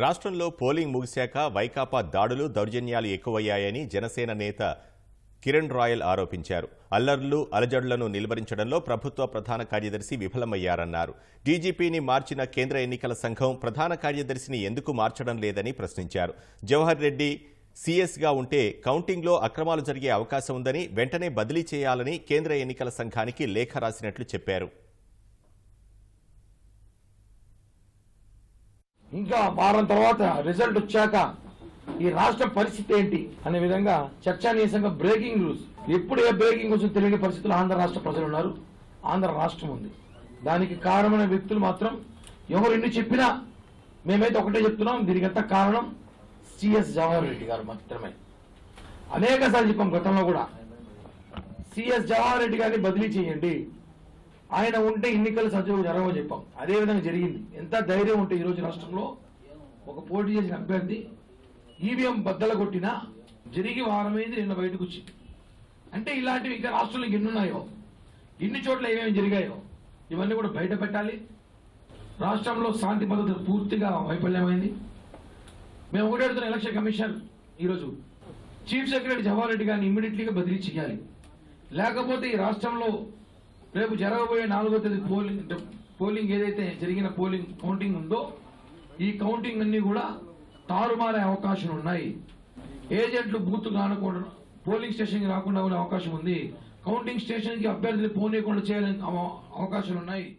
రాష్ట్రంలో పోలింగ్ ముగిశాక వైకాపా దాడులు దౌర్జన్యాలు ఎక్కువయ్యాయని జనసేన నేత కిరణ్ రాయల్ ఆరోపించారు. అల్లర్లు అలజడులను నిలువరించడంలో ప్రభుత్వ ప్రధాన కార్యదర్శి విఫలమయ్యారన్నారు. డీజీపీని మార్చిన కేంద్ర ఎన్నికల సంఘం ప్రధాన కార్యదర్శిని ఎందుకు మార్చడం లేదని ప్రశ్నించారు. జవహర్ రెడ్డి సీఎస్గా ఉంటే కౌంటింగ్లో అక్రమాలు జరిగే అవకాశం ఉందని వెంటనే బదిలీ చేయాలని కేంద్ర ఎన్నికల సంఘానికి లేఖ రాసినట్లు చెప్పారు. ఇంకా వారం తర్వాత రిజల్ట్ వచ్చాక ఈ రాష్ట్ర పరిస్థితి ఏంటి అనే విధంగా చర్చానీయంగా బ్రేకింగ్ న్యూస్ ఎప్పుడు ఏ బ్రేకింగ్ వచ్చిందో తెలియని పరిస్థితులు ఆంధ్ర రాష్ట్ర ప్రజలు ఉన్నారు. ఆంధ్ర రాష్ట్రం ఉంది. దానికి కారణమైన వ్యక్తులు మాత్రం ఎవరు ఎన్ని చెప్పినా మేమైతే ఒకటే చెప్తున్నాం. దీనికి కారణం? సిఎస్ జవహర్ రెడ్డి గారు మాత్రమే. అనేక సార్లు చెప్పాం గతంలో కూడా. సిఎస్ జవహర్ రెడ్డి గారిని బదిలీ చేయండి. ఆయన ఉంటే ఎన్నికలు సజీవ జరగవని చెప్పాం. అదే విధంగా జరిగింది. ఎంత ధైర్యం ఉంటే ఈరోజు రాష్ట్రంలో ఒక పోటీ చేసిన అభ్యర్థి ఈవీఎం బద్దల కొట్టినా జరిగి వారమైంది నిన్న బయటకు వచ్చింది. అంటే ఇలాంటివి ఇంకా రాష్ట్రంలో ఎన్నున్నాయో ఎన్ని చోట్ల ఏమేమి జరిగాయో ఇవన్నీ కూడా బయట పెట్టాలి. రాష్ట్రంలో శాంతి భద్రత పూర్తిగా వైఫల్యమైంది. మేము ఒకటేడుతున్న ఎలక్షన్ కమిషన్ ఈరోజు చీఫ్ సెక్రటరీ జవహర్ రెడ్డి గారిని ఇమ్మీడియట్లీగా బదిలీ చేయాలి. లేకపోతే ఈ రాష్ట్రంలో రేపు జరగబోయే నాలుగో తేదీ పోలింగ్ పోలింగ్ ఏదైతే జరిగిన పోలింగ్ కౌంటింగ్ ఉందో ఈ కౌంటింగ్ అన్ని కూడా తారుమారే అవకాశం ఉన్నాయి. ఏజెంట్లు బూత్ కానకుండా పోలింగ్ స్టేషన్కి రాకుండా ఉండే అవకాశం ఉంది. కౌంటింగ్ స్టేషన్కి అభ్యర్థులు పోనీయకుండా చేయాలని అవ- అవకాశాలు ఉన్నాయి.